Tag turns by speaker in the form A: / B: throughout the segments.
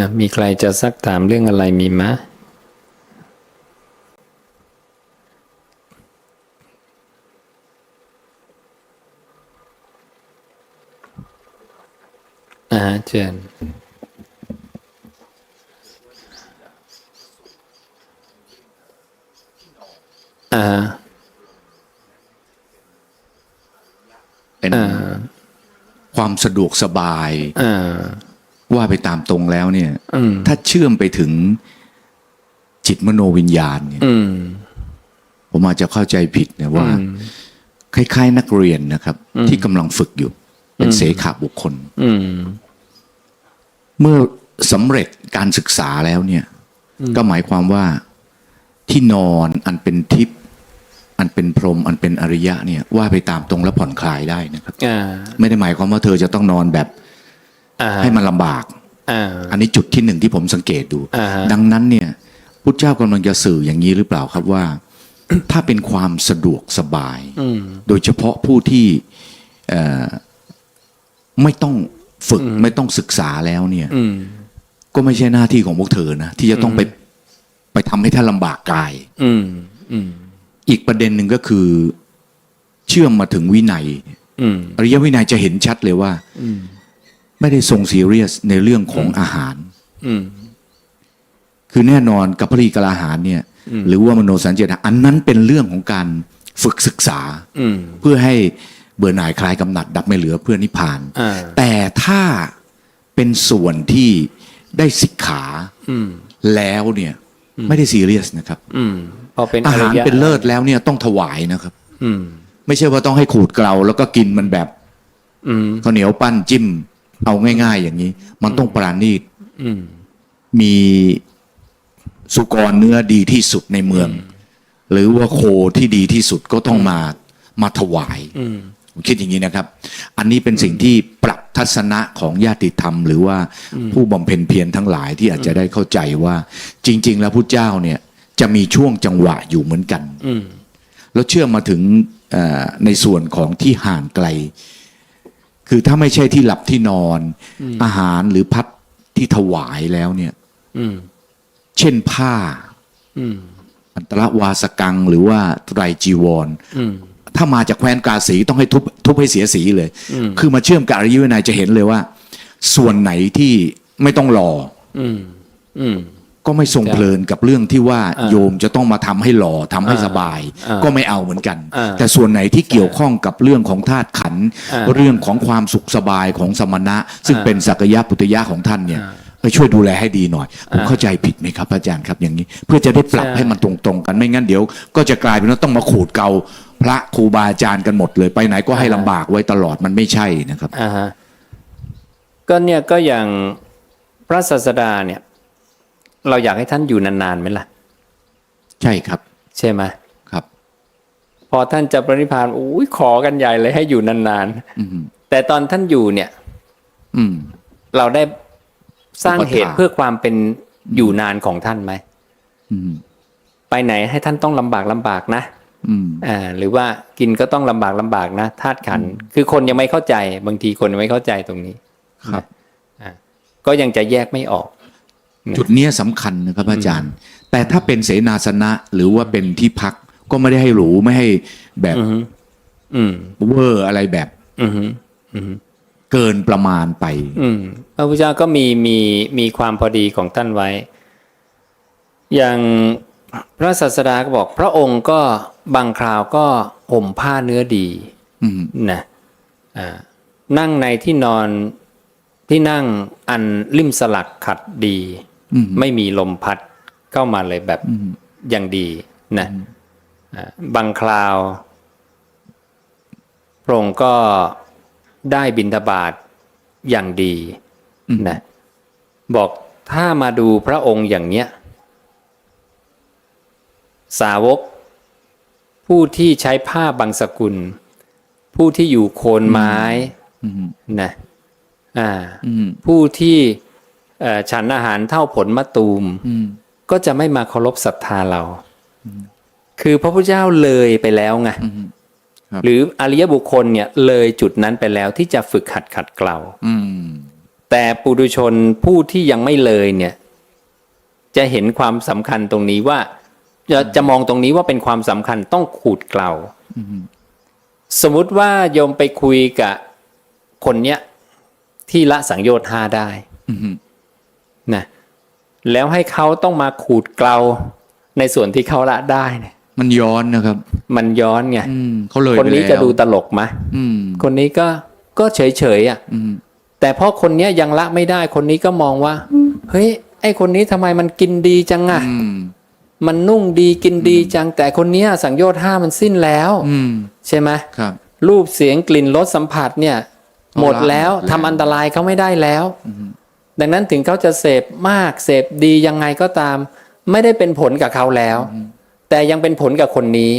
A: อะมีใครจะซักถามเรื่องอะไรมีมะ อ่าเชิญอ่า
B: เป็น
A: อ่า
B: ความสะดวกสบาย
A: อ่า
B: ว่าไปตามตรงแล้วเนี่ย
A: อืม
B: ถ้าเชื่อมไปถึงจิตมโนวิญญาณเนี่ย
A: อืม
B: ผมอาจจะเข้าใจผิดนะว่า
A: อืม
B: คล้าย ๆ นักเรียนนะครับ ที่กำลังฝึกอยู่ เป็นเสขาบุคคล
A: อืม
B: เมื่อสำเร็จการศึกษาแล้วเนี่ย ก็หมายความว่าที่นอนอันเป็นทิพย์อันเป็นพรหมอันเป็นอริยะเนี่ย ว่าไปตามตรงและผ่อนคลายได้นะครับ
A: อ่า
B: ไม่ได้หมายความว่าเธอจะต้องนอนแบบ
A: อ่า
B: ให้มันลำบาก
A: อ่า
B: อันนี้จุดที่หนึ่งที่ผมสังเกตดู
A: อ่าฮะ
B: ดังนั้นเนี่ยพุทธเจ้ากำลังจะสื่ออย่างนี้หรือเปล่าครับว่า ถ้าเป็นความสะดวกสบาย
A: อืม
B: โดยเฉพาะผู้ที่เอ่อไม่ต้องฝึกไม่ต้องศึกษาแล้วเนี่ย
A: อืม
B: ก็ไม่ใช่หน้าที่ของพวกเธอนะที่จะต้องไปไปทำให้ท่านลำบากกาย
A: อืมอืม
B: อีกประเด็นหนึ่งก็คือเชื่อมมาถึงวินัย
A: อืม
B: อริยวินัยจะเห็นชัดเลยว่า
A: อืม
B: ไม่ได้ทรงซีเรียสในเรื่องของอาหาร
A: อืม
B: คือแน่นอนกับพรีกลาหารเนี่ย หรือว่ามโนสัญเจตอันนั้นเป็นเรื่องของการฝึกศึกษา
A: อืม
B: เพื่อให้เบื่อหน่ายคลายกำหนัด ดับไม่เหลือเพื่อนิพพาน
A: อ่า
B: แต่ถ้าเป็นส่วนที่ได้สิกขา
A: อืม
B: แล้วเนี่ย ไม่ได้ซีเรียสนะครับ
A: อืมพอเป็น
B: อา
A: อ
B: หาร
A: ริยะ
B: เป็นเลิศแล้วเนี่ยต้องถวายนะครับ
A: อืม
B: ไม่ใช่ว่าต้องให้ขูดเกลาแล้วก็กินมันแบบ
A: อืม
B: ข้าวเหนียวปั้นจิ้ม เอาง่าย ๆ อย่างนี้ มันต้องปราณีต
A: อืม
B: มีสุกรเนื้อดีที่สุดในเมือง หรือว่าโคที่ดีที่สุดก็ต้องมามาถวาย
A: อืม
B: ผมคิดอย่างนี้นะครับ อันนี้เป็นสิ่งที่ปรับทัศนะของญาติธรรม หรือว่าผู้บำเพ็ญเพียรทั้งหลายที่อาจจะได้เข้าใจว่า จริง ๆ แล้วพุทธเจ้าเนี่ย จะมีช่วงจังหวะอยู่เหมือนกัน
A: อืม
B: แล้วเชื่อมมาถึงเอ่อในส่วนของที่ห่างไกล คือถ้าไม่ใช่ที่หลับที่นอน อาหารหรือพัดที่ถวายแล้วเนี่ย
A: อืม
B: เช่นผ้า
A: อืม
B: อันตรวาสกังหรือว่าไตรจีวร
A: อืม
B: ถ้ามาจากแคว้นกาสีต้องให้ทุบทุบให้เสียสีเลย
A: อืม
B: คือมาเชื่อมกับอริยวินัยจะเห็นเลยว่า ส่วนไหนที่ไม่ต้องรอ
A: อืม อืม
B: ก็ไม่ทรงเพลินกับเรื่องที่ว่า
A: อ่า
B: โยมจะต้องมาทำให้หล่อทำให้สบาย
A: อ่า
B: ก็ไม่เอาเหมือนกัน
A: อ่า
B: แต่ส่วนไหนที่เกี่ยวข้องกับเรื่องของธาตุขันธ์
A: อ่า
B: เรื่องของความสุขสบายของสมณะ ซึ่ง
A: อ่า
B: เป็นสักยะปุตยะของท่านเนี่ย
A: อ่า
B: ไปช่วยดูแลให้ดีหน่อย ผม
A: อ่า
B: เข้าใจผิดไหมครับอาจารย์ครับอย่างนี้ เพื่อจะได้ปรับ
A: ใช่
B: ให้มันตรงๆกันไม่งั้นเดี๋ยว ก็จะกลายเป็นว่าต้องมาขูดเกาพระครูบาอาจารย์กันหมดเลยไปไหนก็ให้ลำบากไว้ตลอดมันไม่ใช่นะครับ
A: อ่าฮะก็เนี่ยก็อย่างพระศาสดาเนี่ย เราอยากให้ท่านอยู่นานๆไหมล่ะ
B: ใช่ครับ
A: ใช่ไหม
B: ครับ
A: พอท่านจะปรินิพพานอุ้ยขอกันใหญ่เลยให้อยู่นาน
B: อืม
A: ๆแต่ตอนท่านอยู่เนี่ย
B: อืม
A: เราได้สร้าง
B: อุปถาก
A: เหตุเพื่อความเป็นอยู่นานของท่านไหม
B: อืม
A: ไปไหนให้ท่านต้องลำบากลำบากนะ
B: อืม
A: อ่า หรือว่ากินก็ต้องลำบากลำบากนะธาตุขันธ์คือคนยังไม่เข้าใจ บางทีคนยังไม่เข้าใจตรงนี้
B: ครับ
A: อ่า ก็ยังจะแยกไม่ออก
B: จุดเนี้ยสำคัญนะครับอาจารย์ แต่ถ้าเป็นเสนาสนะหรือว่าเป็นที่พักก็ไม่ได้ให้หรูไม่ให้แบบ
A: อือฮึอืม
B: เวอร์อะไรแบบ
A: อือฮึอือฮึ
B: เกินประมาณไป
A: อืมพระพุทธเจ้าก็มีมีมีความพอดีของท่านไว้ อย่างพระศาสดาก็บอก พระองค์ก็บางคราวก็ห่มผ้าเนื้อดี
B: อืม
A: นะอ่านั่งในที่นอนที่นั่งอันริมสลักขัดดี
B: อืม
A: ไม่มีลมพัดเข้ามาเลยแบบ
B: อืม
A: อย่างดีนะอ่าบางคราวพระองค์ก็ได้บินทบาทอย่างดีนะบอกถ้ามาดูพระองค์อย่างเนี้ย สาวก ผู้ที่ใช้ผ้าบางสกุล ผู้ที่อยู่โคนไม้
B: อืม
A: นะอ่า
B: อืม
A: ผู้ที่เอ่อ ฉันอาหารเท่าผลมะตูม
B: อืม
A: ก็จะไม่มาเคารพศรัทธาเราคือพระพุทธเจ้าเลยไปแล้วไง
B: อืมครับ
A: หรืออริยบุคคลเนี่ยเลยจุดนั้นไปแล้วที่จะฝึกหัดขัดเกลา
B: อืม
A: แต่ปุถุชนผู้ที่ยังไม่เลยเนี่ย จะเห็นความสำคัญตรงนี้ว่า จะจะมองตรงนี้ว่าเป็นความสำคัญต้องขูดเกลาสมมุติว่าโยมไปคุยกับคนเนี้ยที่ละสังโยชน์ห้าได้
B: อืม
A: นะแล้วให้เขาต้องมาขูดเกลาในส่วนที่เขาละได้เนี่ย
B: มันย้อนนะครับ
A: มันย้อนไง
B: อืมเขาเลย
A: คนนี้
B: ไปแล้ว
A: จะดูตลกไหม
B: อืม
A: คนนี้ก็ก็เฉยเฉยๆอะ
B: อืม
A: แต่พอคนเนี้ยยังละไม่ได้คนนี้ก็มองว่า เฮ้ย ไอคนนี้ทำไมมันกินดีจังอะ
B: อืม
A: มันนุ่งดีกินดีจังแต่คนเนี้ยสังโยชน์ห้ามันสิ้นแล้ว
B: อืม
A: ใช่ไหม
B: ครับ
A: รูปเสียงกลิ่นรสสัมผัสเนี่ย
B: เอา
A: หมดแล้ว
B: ละหมดแล้ว
A: ทำอันตรายเขาไม่ได้แล้ว ดังนั้นถึงเขาจะเสพมากเสพดียังไงก็ตาม ไม่ได้เป็นผลกับเขาแล้ว แต่ยังเป็นผลกับคนนี้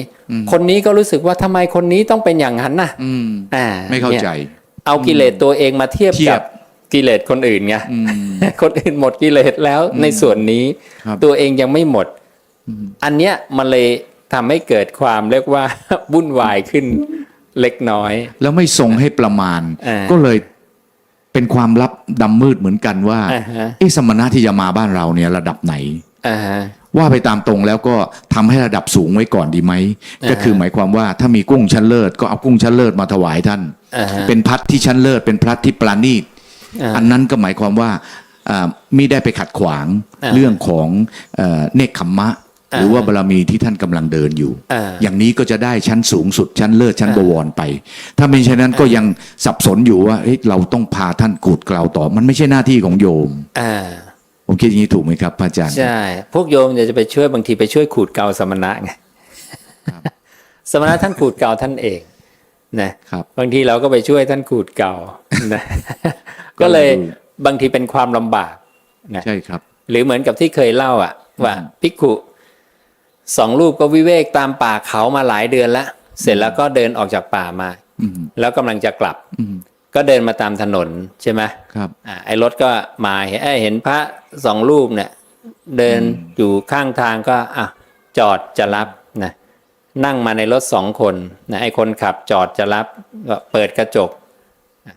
A: คนนี้ก็รู้สึกว่าทำไมคนนี้ต้องเป็นอย่างนั้นน่ะ
B: อืม
A: อ่า
B: ไม่เข้าใจ
A: นี่ยเอากิเลสตัวเองมาเทียบ
B: เทีย
A: กับบกิเลสคนอื่นไง
B: อืม
A: คนอื่นหมดกิเลสแล้วในส่วนนี้
B: ครับ
A: ตัวเองยังไม่หมด อันเนี้ยมันเลยทำให้เกิดความเรียกว่าวุ่นวายขึ้นเล็กน้อย
B: แล้วไม่ทรงให้ประมาณ
A: อ่า
B: ก็เลย เป็นความลับดำมืดเหมือนกันว่า
A: อ่าฮะ
B: ไอ้สมณะที่จะมาบ้านเราเนี่ยระดับไหน
A: อ่าฮะ
B: ว่าไปตามตรงแล้วก็ทำให้ระดับสูงไว้ก่อนดีไหม
A: อ่าฮะ
B: ก็คือหมายความว่าถ้ามีกุ้งชั้นเลิศก็เอากุ้งชั้นเลิศมาถวายท่าน
A: อ่าฮะ
B: เป็นพัดที่ชั้นเลิศเป็นพัดที่ปราณีต
A: อ่า
B: อันนั้นก็หมายความว่าอ่ามิได้ไปขัดขวาง
A: อ่า
B: เรื่องของเอ่อเนคขมมะ
A: อ่า
B: หรือว่าบารมีที่ท่านกำลังเดินอยู่
A: อ่า
B: อย่างนี้ก็จะได้ชั้นสูงสุดชั้นเลิศชั้น
A: อ่า
B: บวรไป ถ้าไม่เช่นนั้นก็ยังสับสนอยู่ว่าเฮ้ยเราต้องพาท่านกูดกล่าวต่อ มันไม่ใช่หน้าที่ของโยม
A: อ่า
B: ผมคิดอย่างนี้ถูกไหมครับพระอาจารย์
A: ใช่พวกโยมจะไปช่วยบางทีไปช่วยขูดเกลาสมณะไงสมณะท่านขูดเกลาท่านเองนะครับบางทีเราก็ไปช่วยท่านขูดเกลานะก็เลย
B: ก็เลยดู
A: บางทีเป็นความลำบากนะ
B: ใช่ครับ
A: หรือเหมือนกับที่เคยเล่าอะว่า
B: อืม
A: ภิกขุ สองรูปก็วิเวกตามป่าเขามาหลายเดือนแล้ว เสร็จแล้วก็เดินออกจากป่ามา
B: อืม
A: แล้วกำลังจะกลับ
B: อืม
A: ก็เดินมาตามถนนใช่ไหม
B: ครับ
A: อ่าไอ้รถก็มาเห็นเอ้ยเห็นพระสองรูปเนี่ยเดินอยู่ข้างทางก็อะจอดจะรับนะนั่งมาในรถสองคนนะไอ้คนขับจอดจะรับก็เปิดกระจกอะ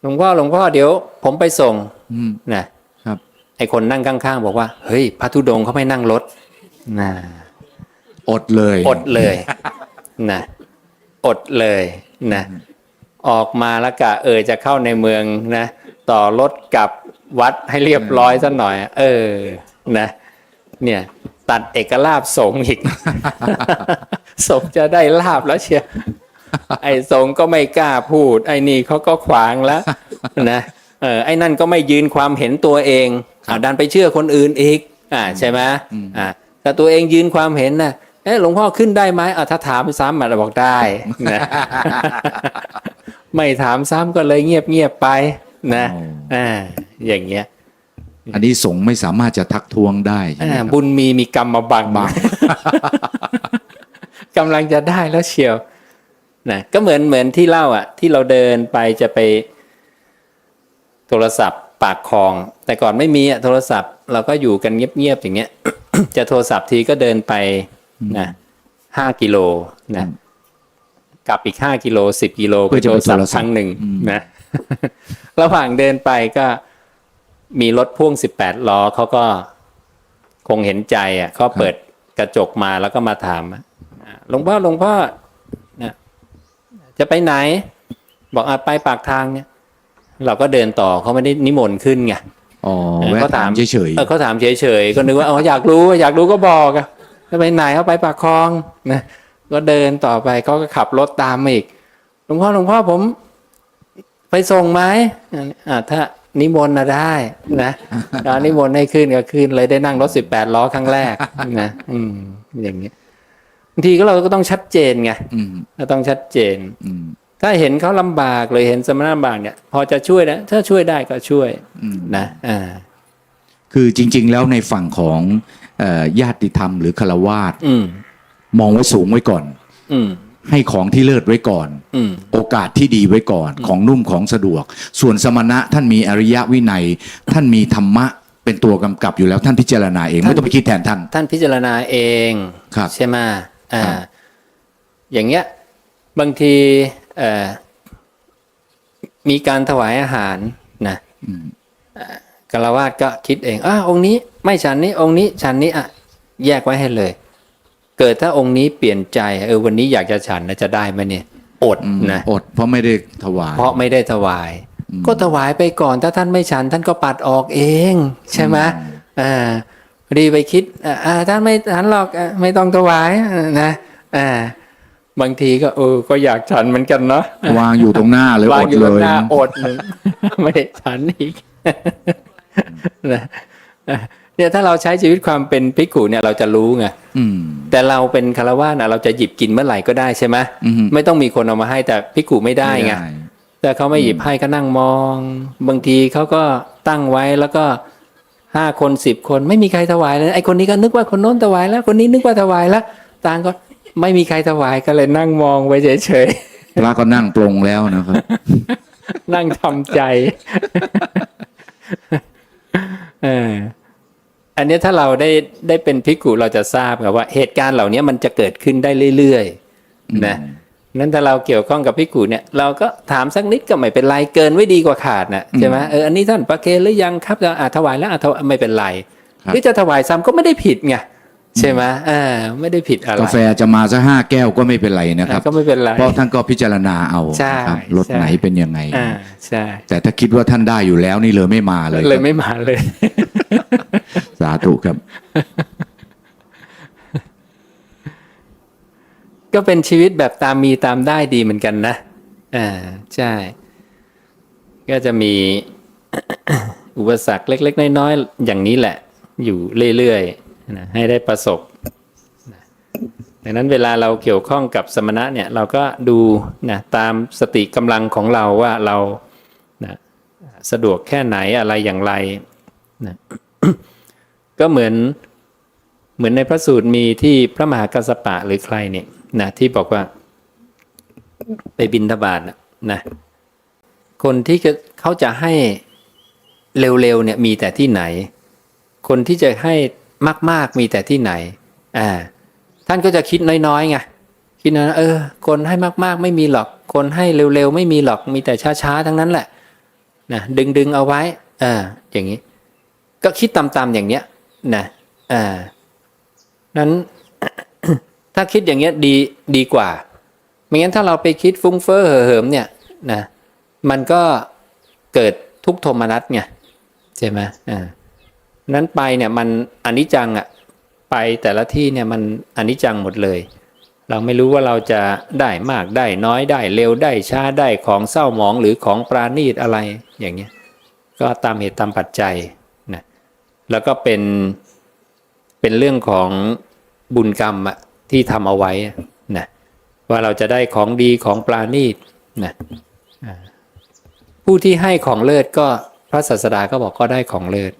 A: หลวงพ่อหลวงพ่อเดี๋ยว ผมไปส่ง
B: อืม
A: นะครับ ไอ้คนนั่งข้างๆบอกว่า เฮ้ยพระธุดงค์เขาไม่นั่งรถ นะ
B: อดเลย
A: อดเลยนะอดเลยนะออกมาแล้วกะเออจะเข้าในเมืองนะต่อรถกลับวัดให้เรียบร้อยซะหน่อย เออนะ เนี่ย ตัดเอกลาบสงฆ์อีกสงฆ์จะได้ลาบแล้วเชียวไอ้สงฆ์ก็ไม่กล้าพูด ไอ้นี่เขาก็ขวางแล้วนะเออไอ้นั่นก็ไม่ยืนความเห็นตัวเองอ่าดันไปเชื่อคนอื่นอีก อ่าใช่ไหมอ่า แต่ตัวเองยืนความเห็นนะเอ๊ะหลวงพ่อขึ้นได้ไหมอ่าถ้าถามซ้ำมันบอกได้นะไม่ถามซ้ำก็เลยเงียบเงียบๆไปนะ
B: อ๋อ
A: อ่าอย่างเงี้ย
B: อันนี้สงฆ์ไม่สามารถจะทักท้วงได้ใช่ไหม
A: อ่า
B: ครับ
A: บุญมีมีกรรมมาบัง
B: บัง
A: กำลังจะได้แล้วเชียวนะก็เหมือนเหมือนที่เล่าอะ ที่เราเดินไปจะไป โทรศัพท์ปากคลอง แต่ก่อนไม่มีอะโทรศัพท์ เราก็อยู่กันเงียบๆอย่างเงี้ย จะโทรศัพท์ทีก็เดินไปนะห้ากิโลนะกลับอีกห้ากิโลสิบกิโล
B: เพื่อจะ
A: โท
B: ไป
A: รศัพ
B: โทร
A: ท์
B: ศั
A: ค
B: พท์
A: รั้งหนึ่ง
B: อืม
A: นะระหว่างเดินไปก็มีรถพ่วงสิบแปดล้อเขาก็คงเห็นใจอะเขาเปิดกระจกมาแล้วก็มาถามอะหลวงพ่อหลวงพ่อนะจะไปไหน บอกอะไปปากทางเนี่ย เราก็เดินต่อเขาไม่ได้นิมนต์ขึ้นไง
B: อ๋อ
A: เออ
B: แวะ
A: เขา
B: ถามเฉย
A: เออเขาถามเฉยๆก็นึกว่าอ๋ออยากรู้อยากรู้ก็บอกอะจะไปไหนเขาไปปากคลองนะก็เดินต่อไปเขาก็ขับรถตามมาอีกหลวงพ่อหลวงพ่อผม ไปส่งไหมอ่าถ้านิมนต์นะได้นะแล้วนิมนต์ให้ขึ้นก็ขึ้นเลยได้นั่งรถสิบแปดล้อครั้งแรกนะอืมอย่างเงี้ยบางทีก็เราก็ต้องชัดเจนไง
B: ๆอืม
A: เราต้องชัดเจน
B: อืม
A: ถ้าเห็นเขาลำบากเลยเห็นสมณลำบากเนี่ย พอจะช่วยนะถ้าช่วยได้ก็ช่วย
B: อืม
A: นะอ่า
B: คือจริง ๆ แล้วในฝั่งของเอ่อญาติธรรมหรือคารวาส
A: อืม
B: มองไว้สูงไว้ก่อน
A: อืม
B: ให้ของที่เลิศไว้ก่อน
A: อืม
B: โอกาสที่ดีไว้ก่อน ของนุ่มของสะดวก ส่วนสมณะท่านมีอริยวินัย ท่านมีธรรมะเป็นตัวกำกับอยู่แล้วท่านพิจารณาเอง
A: ท่าน
B: ไม่ต้องไปคิดแทนท่าน
A: ท่านพิจารณาเอง
B: ครับ
A: ใช่ไหมอ่า
B: ครับ
A: อย่างเงี้ย บางทีเอ่อ มีการถวายอาหารนะกราวาสก็คิดเองอะองค์นี้ไม่ฉันนี้องค์นี้ฉันนี้อะแยกไว้ให้เลย เกิดถ้าองค์นี้เปลี่ยนใจเออวันนี้อยากจะฉันนะจะได้ไหมเนี่ยอดนะ
B: อดเพราะไม่ได้ถวาย
A: เพราะไม่ได้ถวาย ก็ถวายไปก่อน ถ้าท่านไม่ฉัน ท่านก็ปัดออกเอง ใช่ไหมอ่าพอดีไปคิดอ่าอ่าท่านไม่ฉันหรอกอะไม่ต้องถวายอะนะอ่า บางทีก็เออ ก็อยากฉันเหมือนกันเนาะ
B: วางอยู่ตรงหน้าเลยวาองด
A: อยู่
B: เล
A: บน
B: ย
A: หน้าอดหนึ่งไม่ได้ฉันอีกนะเนี่ยถ้าเราใช้ชีวิตความเป็นภิกขุเนี่ยเราจะรู้ไง
B: อืม
A: แต่เราเป็นคารวะนะเราจะหยิบกินเมื่อไหร่ก็ได้ใช่ไหม
B: อือฮึ
A: ไม่ต้องมีคนเอามาให้แต่ภิกขุไม่ได้ไงแต่เขาไม่หยิบให้ก็นั่งมอง บางทีเขาก็ตั้งไว้แล้วก็ห้าคนสิบคนไม่มีใครถวายเลยไอ้คนนี้ก็นึกว่าคนโน้นถวายแล้ว คนนี้นึกว่าถวายแล้วต่างก็ ไม่มีใครถวายก็เลยนั่งมองไว้เฉย
B: พระก็นั่งปรงแล้วนะครับ
A: ๆนั่งทำใจเอออันนี้ถ้าเราได้ได้เป็นภิกขุเราจะทราบครับว่า เหตุการณ์เหล่านี้มันจะเกิดขึ้นได้เรื่อยๆนะนั้นถ้าเราเกี่ยวข้องกับภิกขุเนี่ย เราก็ถามสักนิดก็ไม่เป็นไรเกินไว้ดีกว่าขาดนะใช่ไหมเอออันนี้ท่านประเคนหรือยังครับจะอาถวายแล้วอาถวายไม่เป็นไร
B: ครับ
A: หรือจะถวายซ้ำก็ไม่ได้ผิดไง ใช่ไหมอ่าไม่ได้ผิดอะไร
B: กาแฟจะมาสักห้าแก้วก็ไม่เป็นไรนะครับ
A: ก็ไม่เป็นไร
B: เพราะท่านก็พิจารณาเอา
A: ใช่
B: นะครับรถ
A: ใช่
B: ไหนเป็นยังไง
A: อ่าใช่
B: แต่ถ้าคิดว่าท่านได้อยู่แล้วนี่เลยไม่มาเลย
A: เลย
B: ครับ
A: ไม่มาเลย
B: สาธุครับ
A: ก็เป็นชีวิตแบบตามมีตามได้ดีเหมือนกันนะอ่าใช่ ก็จะมีอุปสรรคเล็ก ๆ น้อยๆอย่างนี้แหละ อยู่เรื่อยๆ นะให้ได้ประสบนะดังนั้นเวลาเราเกี่ยวข้องกับสมณะเนี่ยเราก็ดูนะตามสติกำลังของเราว่าเรานะสะดวกแค่ไหนอะไรอย่างไรนะก็เหมือนเหมือนในพระสูตรมีที่พระมหากัสปะหรือใครเนี่ยนะที่บอกว่าไปบินทบาทนะนะคนที่จะเขาจะให้เร็วๆเนี่ยมีแต่ที่ไหน คนที่จะให้ มาก ๆ มีแต่ที่ไหนอ่าท่านก็จะคิดน้อยๆไงคิดนะเออ คนให้มากๆไม่มีหรอก คนให้เร็วๆไม่มีหรอกมีแต่ช้าๆทั้งนั้นแหละนะดึงๆเอาไว้อ่าอย่างนี้ ก็คิดตามๆอย่างเนี้ยนะอ่านั้นถ้าคิดอย่างเงี้ยดีดีกว่า ไม่งั้นถ้าเราไปคิดฟุ้งเฟ้อเห่อเหิมเนี่ยนะมันก็เกิดทุกข์โทมนัสไงใช่ไหมอ่า นั้นไปเนี่ยมันอนิจจังอะไปแต่ละที่เนี่ยมันอนิจจังหมดเลย เราไม่รู้ว่าเราจะได้มากได้น้อยได้เร็วได้ช้าได้ของเศร้าหมองหรือของปราณีตอะไรอย่างเงี้ยก็ตามเหตุตามปัจจัยนะแล้วก็เป็นเป็นเรื่องของบุญกรรมอะที่ทำเอาไว้นะว่าเราจะได้ของดีของปราณีตนะผู้ที่ให้ของเลิศก็พระศาสดาก็บอกก็ได้ของเลิศ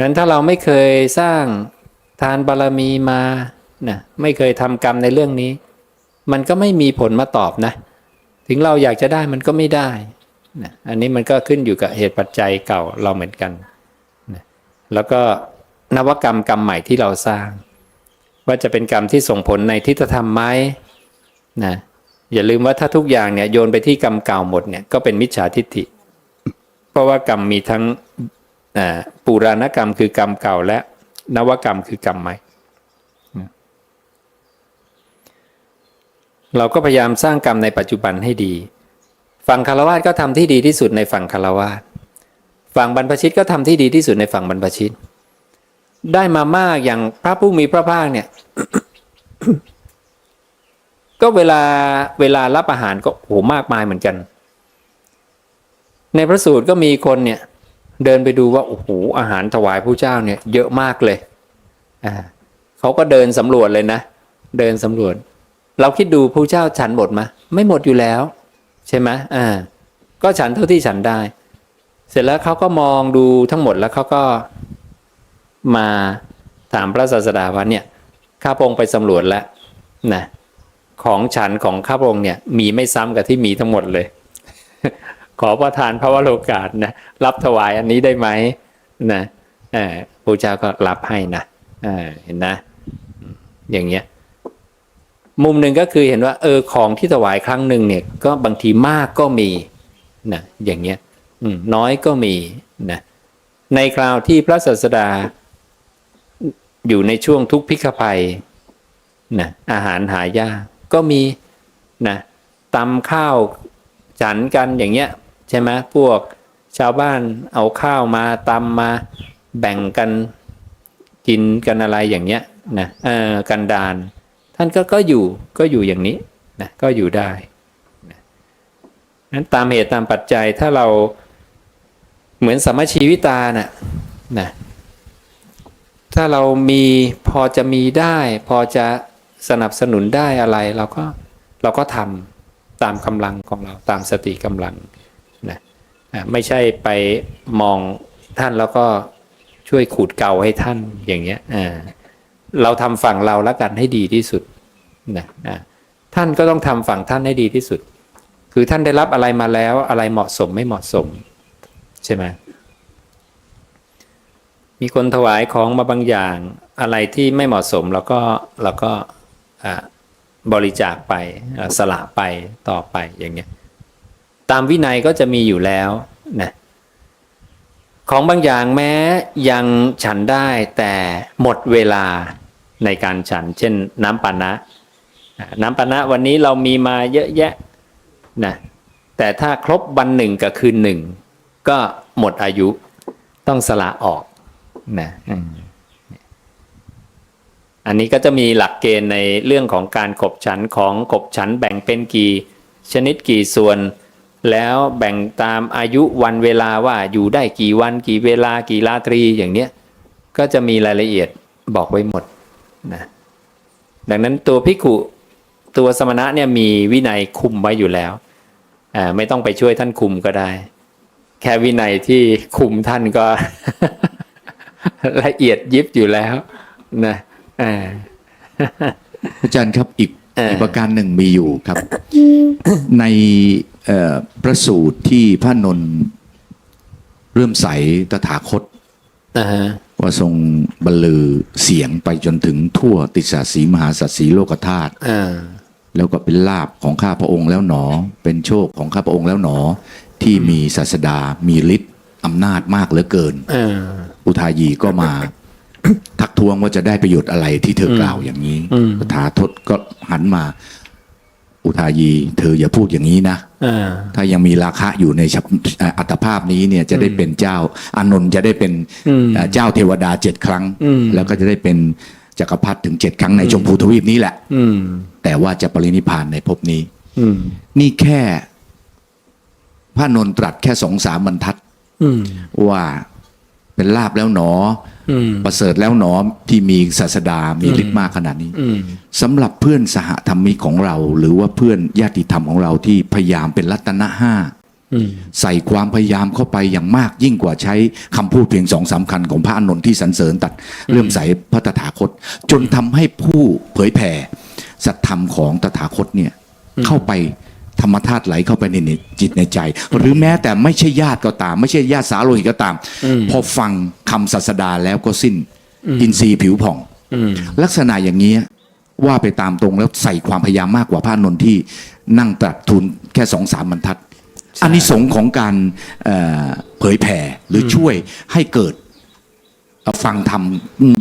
A: นั้นถ้าเราไม่เคยสร้างทานบารมีมานะไม่เคยทำกรรมในเรื่องนี้ มันก็ไม่มีผลมาตอบนะ ถึงเราอยากจะได้มันก็ไม่ได้นะอันนี้มันก็ขึ้นอยู่กับเหตุปัจจัยเก่าเราเหมือนกันนะแล้วก็นวกรรมกรรมใหม่ที่เราสร้าง ว่าจะเป็นกรรมที่ส่งผลในทิฏฐธรรมไหมนะอย่าลืมว่าถ้าทุกอย่างเนี่ยโยนไปที่กรรมเก่าหมดเนี่ยก็เป็นมิจฉาทิฏฐิ เพราะว่ากรรมมีทั้ง ปุราณกรรมคือกรรมเก่าและนวกรรมคือกรรมใหม่ เราก็พยายามสร้างกรรมในปัจจุบันให้ดี ฝั่งคารวะก็ทำที่ดีที่สุดในฝั่งคารวะฝั่งบรรพชิตก็ทำที่ดีที่สุดในฝั่งบรรพชิต ได้มามากอย่างพระผู้มีพระภาคเนี่ยก็เวลาเวลารับอาหารก็โหมากมายเหมือนกัน ในพระสูตรก็มีคนเนี่ย เดินไปดูว่าโอ้โหอาหารถวายพระเจ้าเนี่ยเยอะมากเลยอ่าเขาก็เดินสำรวจเลยนะ เดินสำรวจ เราคิดดูพระเจ้าฉันหมดไหมไม่หมดอยู่แล้ว ใช่ไหมอ่า ก็ฉันเท่าที่ฉันได้ เสร็จแล้วเขาก็มองดูทั้งหมดแล้วเขาก็มาถามพระศาสดาว่าเนี่ยข้าพระองค์ไปสำรวจแล้วนะของฉันของข้าพระองค์เนี่ยมีไม่ซ้ำกับที่มีทั้งหมดเลย ขอประทานพระวโรกาสนะรับถวายอันนี้ได้ไหมนะเออพระเจ้าก็รับให้นะเห็นนะ อย่างเงี้ยมุมหนึ่งก็คือเห็นว่า เออของที่ถวายครั้งหนึ่งเนี่ย ก็บางทีมากก็มีนะอย่างเงี้ยน้อยก็มีนะในคราวที่พระศาสดา อยู่ในช่วงทุกข์พิกภัยนะอาหารหายากก็มีนะตำข้าวฉันกันอย่างเงี้ย ใช่ไหมพวกชาวบ้านเอาข้าวมาตำมาแบ่งกันกินกันอะไรอย่างเงี้ยนะเออกันดาน ท่านก็ก็อยู่ก็อยู่อย่างนี้นะก็อยู่ได้นะนั้นตามเหตุตามปัจจัยถ้าเราเหมือนสมมชีวิตาน่ะนะถ้าเรามีพอจะมีได้ พอจะสนับสนุนได้อะไร เราก็เราก็ทำตามกำลังของเราตามสติกำลัง ไม่ใช่ไปมองท่านแล้วก็ช่วยขูดเกาให้ท่านอย่างเงี้ยเราทำฝั่งเราแล้วกันให้ดีที่สุดนะท่านก็ต้องทำฝั่งท่านให้ดีที่สุด คือท่านได้รับอะไรมาแล้วอะไรเหมาะสมไม่เหมาะสม ใช่ไหมมีคนถวายของมาบางอย่างอะไรที่ไม่เหมาะสมเราก็เราก็บริจาคไปสละไปต่อไปอย่างเงี้ย ตามวินัยก็จะมีอยู่แล้วนะของบางอย่างแม้ยังฉันได้แต่หมดเวลาในการฉัน เช่น น้ำปานะ น้ำปานะวันนี้เรามีมาเยอะแยะนะแต่ถ้าครบวันหนึ่งกับคืนหนึ่งก็หมดอายุต้องสละออกนะอันนี้ก็จะมีหลักเกณฑ์ในเรื่องของการขบฉันของขบฉันแบ่งเป็นกี่ชนิดกี่ส่วน แล้วแบ่งตามอายุวันเวลาว่าอยู่ได้กี่วันกี่เวลากี่ราตรีอย่างเนี้ยก็จะมีรายละเอียดบอกไว้หมดนะดังนั้นตัวพิกุตัวสมณะเนี่ยมีวินัยคุมไว้อยู่แล้วอ่าไม่ต้องไปช่วยท่านคุมก็ได้ แค่วินัยที่คุมท่านก็ ละเอียดยิบอยู่แล้วนะอ่า
B: อาจารย์ครับอีก
A: เอ่ออี
B: กประการหนึ่งมีอยู่ครับ ในเอ่อ พระสูตรที่พระนนท์เริ่มใสตถาคต
A: อ่าฮะ
B: ว่าทรงบรรลือเสียงไปจนถึงทั่วติสสาสีมหาสัตสีโลกธาตุ
A: อ่า
B: แล้วก็เป็นลาบของข้าพระองค์แล้วหนอ เป็นโชคของข้าพระองค์แล้วหนอ ที่มีศาสดามีฤทธิ์อำนาจมากเหลือเกิน
A: อ่า
B: อุทายีก็มา ทักท้วงว่าจะได้ประโยชน์อะไรที่เธอกล่าวอย่างนี้
A: อืม
B: ตถาทศก็หันมา อุทายี เธออย่าพูดอย่างนี้นะ
A: อ่า
B: ถ้ายังมีราคะอยู่ในฉับเอ่ออัตภาพนี้เนี่ยจะได้เป็นเจ้าอานนท์จะได้เป็น
A: อืม
B: เอ่อเจ้าเทวดาเจ็ดครั้ง
A: อืม
B: แล้วก็จะได้เป็นจักรพรรดิถึงเจ็ดครั้งในชมพูทวีปนี้แหละ
A: อืม
B: แต่ว่าจะปรินิพพานในภพนี้
A: อืม
B: นี่แค่พระนนท์ตรัสแค่สองสามบรรทัด
A: อืม
B: ว่า เป็นลาบแล้วหนอ
A: อืม
B: ประเสริฐแล้วหนอที่มีศาสดามีฤทธิ์มากขนาดนี้
A: อืม
B: สำหรับเพื่อนสหธรรมิกของเรา หรือว่าเพื่อนญาติธรรมของเราที่พยายามเป็นรัตนะห้า
A: อืม
B: ใส่ความพยายามเข้าไปอย่างมากยิ่งกว่าใช้คำพูดเพียงสองสามคันของพระอานนท์ที่สรรเสริญตัดเลื่อมใสพระตถาคต จนทำให้ผู้เผยแผ่สัตธรรมของตถาคตเนี่ยเข้าไป ธรรมธาตุไหลเข้าไปในจิตในใจ หรือแม้แต่ไม่ใช่ญาติก็ตาม ไม่ใช่ญาติสาโลหิตก็ตาม
A: อืม
B: พอฟังคำศาสดาแล้วก็สิ้น อินทรีย์ผิวผ่อง
A: อืม
B: ลักษณะอย่างนี้ว่าไปตามตรงแล้วใส่ความพยายามมากกว่าพระอานนท์ที่นั่งตรัสทูลแค่สองสามบรรทัดอันนี้สงส์ของการเอ่อเผยแผ่หรือช่วยให้เกิดเอ่อ ฟังธรรม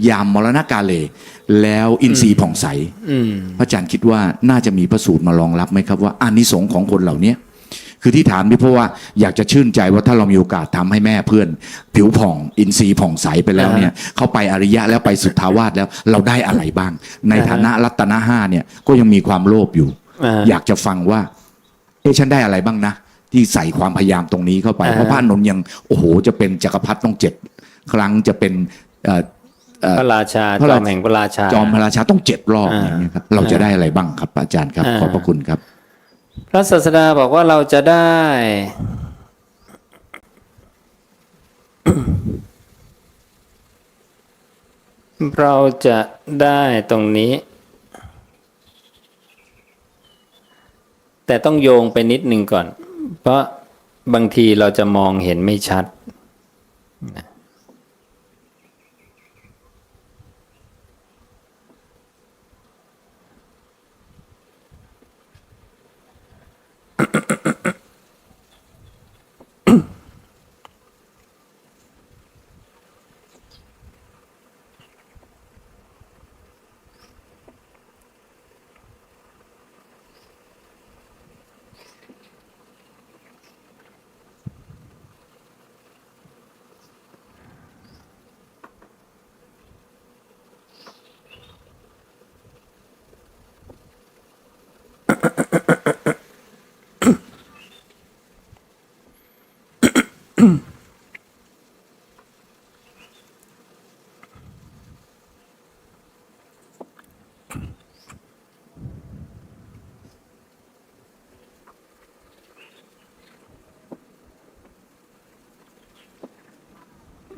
B: ยามมรณกาเล แล้วอินทรีย์ผ่องใส
A: อืม
B: พระอาจารย์คิดว่าน่าจะมีพระสูตรมารองรับไหมครับว่าอานิสงส์ของคนเหล่านี้คือที่ถามนี่เพราะว่าอยากจะชื่นใจว่าถ้าเรามีโอกาสทำให้แม่เพื่อน ผิวผ่องอินทรีย์ผ่องใสไปแล้วเนี่ย เข้าไปอริยะแล้วไปสุทธาวาสแล้วเราได้อะไรบ้าง ในฐานะรัตนะห้าเนี่ยก็ยังมีความโลภอยู่
A: อ่า
B: อยากจะฟังว่า เอ๊ะฉันได้อะไรบ้างนะที่ใส่ความพยายามตรงนี้เข้าไป
A: อ่า
B: เพราะพระอานนท์ยังโอ้โหจะเป็นจักรพรรดิต้องเจ็ด ครั้งจะเป็นเอ่อเอ่อ
A: พระราชา
B: พระ
A: จ
B: รา
A: อมแห่งพระราชา
B: จอมพระราชาต้องเจ็ดรอบ
A: อ่า
B: อย่างเงี้ยครับเราจะได้อะไรบ้างครับ อาจารย์ครับ
A: อ่า
B: ขอบพระคุณครับ
A: พระศาสดาบอกว่าเราจะได้ เราจะได้ตรงนี้ แต่ต้องโยงไปนิดหนึ่งก่อน เพราะบางทีเราจะมองเห็นไม่ชัดพ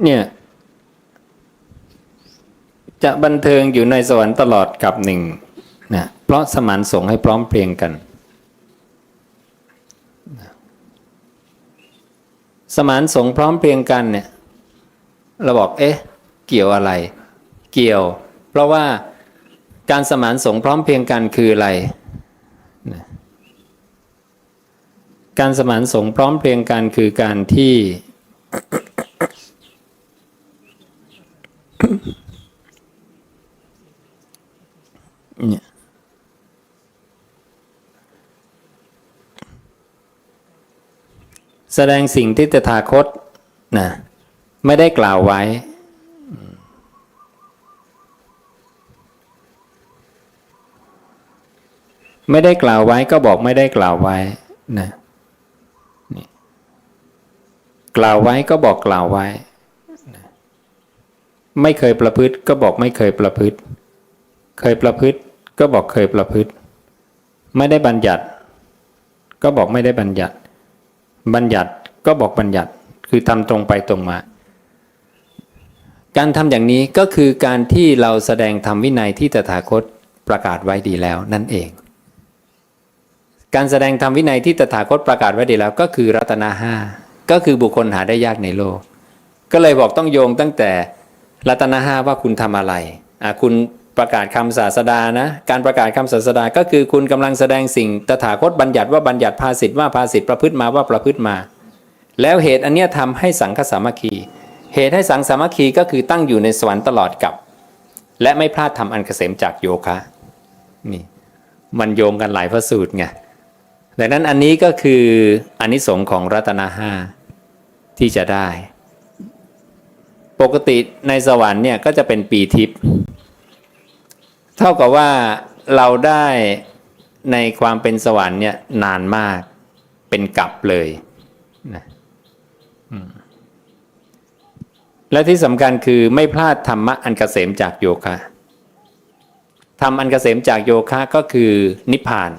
A: เนี่ย จะบันเทิงอยู่ในสวรรค์ตลอดกับหนึ่งนะเพราะสมานสงฆ์ให้พร้อมเพรียงกัน สมานสงฆ์พร้อมเพรียงกันเนี่ยเราบอกเอ๊ะ เกี่ยวอะไร เกี่ยว เพราะว่าการสมานสงฆ์พร้อมเพรียงกันคืออะไรนะการสมานสงฆ์พร้อมเพรียงกันคือการที่ แสดงสิ่งที่ตถาคตนะไม่ได้กล่าวไว้ ไม่ได้กล่าวไว้ก็บอกไม่ได้กล่าวไว้นะกล่าวไว้ก็บอกกล่าวไว้ ไม่เคยประพฤติก็บอกไม่เคยประพฤติ เคยประพฤติก็บอกเคยประพฤติ ไม่ได้บัญญัติ ก็บอกไม่ได้บัญญัติ บัญญัติก็บอกบัญญัติคือทำตรงไปตรงมา การทำอย่างนี้ก็คือการที่เราแสดงธรรมวินัยที่ตถาคตประกาศไว้ดีแล้วนั่นเอง การแสดงธรรมวินัยที่ตถาคตประกาศไว้ดีแล้ว ก็คือรัตนาห้าก็คือบุคคลหาได้ยากในโลก ก็เลยบอกต้องโยงตั้งแต่รัตนาห้าว่าคุณทำอะไรอะคุณ ประกาศคำศาสดานะ การประกาศคำศาสดาก็คือคุณกำลังแสดงสิ่งตถาคตบัญญัติว่าบัญญัติภาสิทธิ์ว่าภาสิทธิ์ประพฤติมาว่าประพฤติมา แล้วเหตุอันเนี้ยทำให้สังฆสามัคคี เหตุให้สังสามัคคีก็คือตั้งอยู่ในสวรรค์ตลอดกับ และไม่พลาดทำอันเกษมจากโยคะนี่มันโยงกันหลายพระสูตรไงดังนั้นอันนี้ก็คืออานิสงส์ของรัตนาห้าที่จะได้ ปกติในสวรรค์เนี่ยก็จะเป็นปีทิพย์ เท่ากับว่าเราได้ในความเป็นสวรรค์เนี่ยนานมากเป็นกลับเลยนะและที่สำคัญคือไม่พลาดธรรมะอันเกษมจากโยคะธรรมอันเกษมจากโยคะก็คือนิพพาน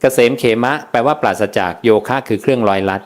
A: เกษมเขมะ แปลว่าปราศจากโยคะคือเครื่องลอยลัด